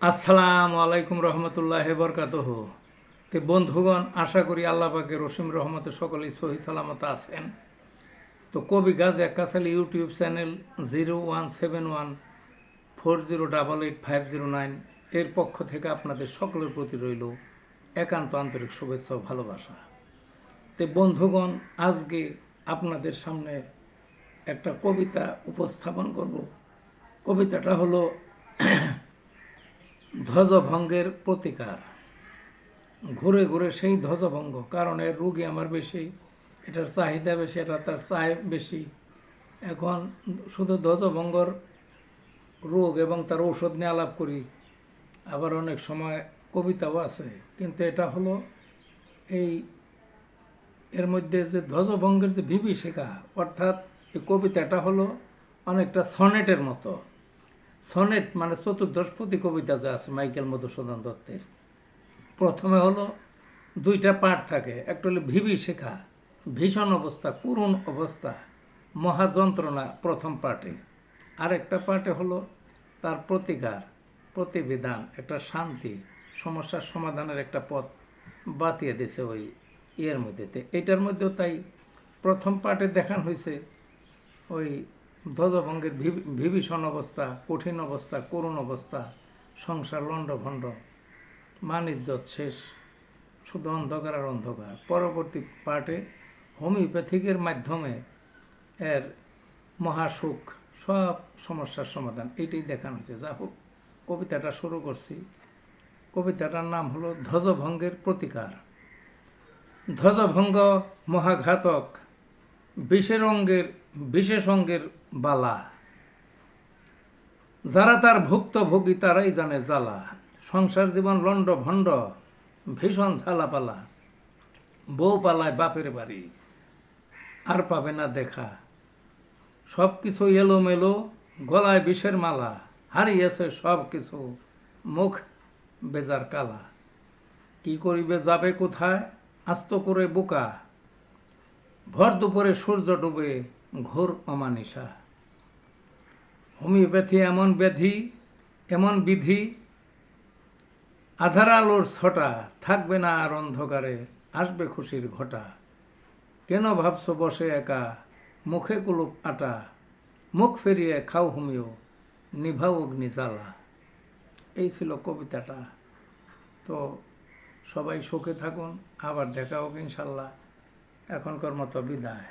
আসসালামু আলাইকুম রহমতুল্লাহ বরকাতহ। তে বন্ধুগণ, আশা করি আল্লাহ পাকে রসিম রহমতে সকলেই সহি সালামত আছেন। তো কবি গাজ একাশালি YouTube channel zero one seven one four zero double eight five zero nine এর পক্ষ থেকে আপনাদের সকলের প্রতি রইল একান্ত আন্তরিক শুভেচ্ছা ও ভালোবাসা। তে বন্ধুগণ, আজকে আপনাদের সামনে একটা কবিতা উপস্থাপন করব। কবিতাটা হলো ধ্বজভঙ্গের প্রতিকার। ঘুরে ঘুরে সেই ধ্বজভঙ্গ, কারণ এর রুগী আমার বেশি, এটার চাহিদা বেশি, এটা তার চাহিদা বেশি। এখন শুধু ধ্বজভঙ্গর রোগ এবং তার ঔষধ নিয়ে আলাপ করি, আবার অনেক সময় কবিতাও আছে। কিন্তু এটা হলো এই এর মধ্যে যে ধ্বজভঙ্গের যে বিভীষিকা, অর্থাৎ এই কবিতাটা হলো অনেকটা সনেটের মতো। সনেট মানে চতুর্দশপতি কবিতা যা আছে মাইকেল মধুসূদন দত্তের, প্রথমে হলো দুইটা পাঠ থাকে। একটা হলো ভিবি শেখা, ভীষণ অবস্থা, করুণ অবস্থা, মহাযন্ত্রণা প্রথম পাঠে। আরেকটা পাঠে হলো তার প্রতিকার, প্রতিবিধান, একটা শান্তি, সমস্যার সমাধানের একটা পথ বাতিয়ে দিয়েছে ওই ইয়ের মধ্যেতে এটার মধ্যেও তাই প্রথম পার্টে দেখানো হয়েছে ওই ধ্বজভঙ্গের বিভীষণ অবস্থা, কঠিন অবস্থা, করুণ অবস্থা, সংসার লণ্ডভণ্ড মান শেষ, শুধু অন্ধকার আর অন্ধকার। পরবর্তী পার্টে হোমিওপ্যাথিকের মাধ্যমে এর মহাসুখ, সব সমস্যার সমাধান এটাই দেখানো হয়েছে। যা হোক, কবিতাটা শুরু করছি। কবিতাটার নাম হলো ধ্বজভঙ্গের প্রতিকার। ধ্বজভঙ্গ মহাঘাতক বিশের অঙ্গের বিশেষ অঙ্গের বালা। যারা তার ভুক্তভোগী তারাই জানে জ্বালা, সংসার জীবন লণ্ড ভণ্ড, ভীষণ ঝালাপালা। বউ পালায় বাপের বাড়ি, আর পাবে না দেখা। সব কিছু এলোমেলো, গলায় বিষের মালা, হারিয়েছে সব কিছু মুখ বেজার কালা। কি করিবে, যাবে কোথায়? আস্ত করে বোকা। ভর দুপুরে সূর্য ডুবে ঘোর অমানিসা হোমিওপ্যাথি এমন ব্যাধি, এমন বিধি আধার আলোর ছটা, থাকবে না আর অন্ধকারে, আসবে খুশির ঘটা। কেন ভাবছ বসে একা, মুখে কুলুপ আটা, মুখ ফেরিয়ে খাও হোমিও, নিভাও অগ্নি জ্বালা এই ছিল কবিতাটা। তো সবাই সুখে থাকুন, আবার দেখা হোক ইনশাল্লাহ। এখনকার মতো বিদায়।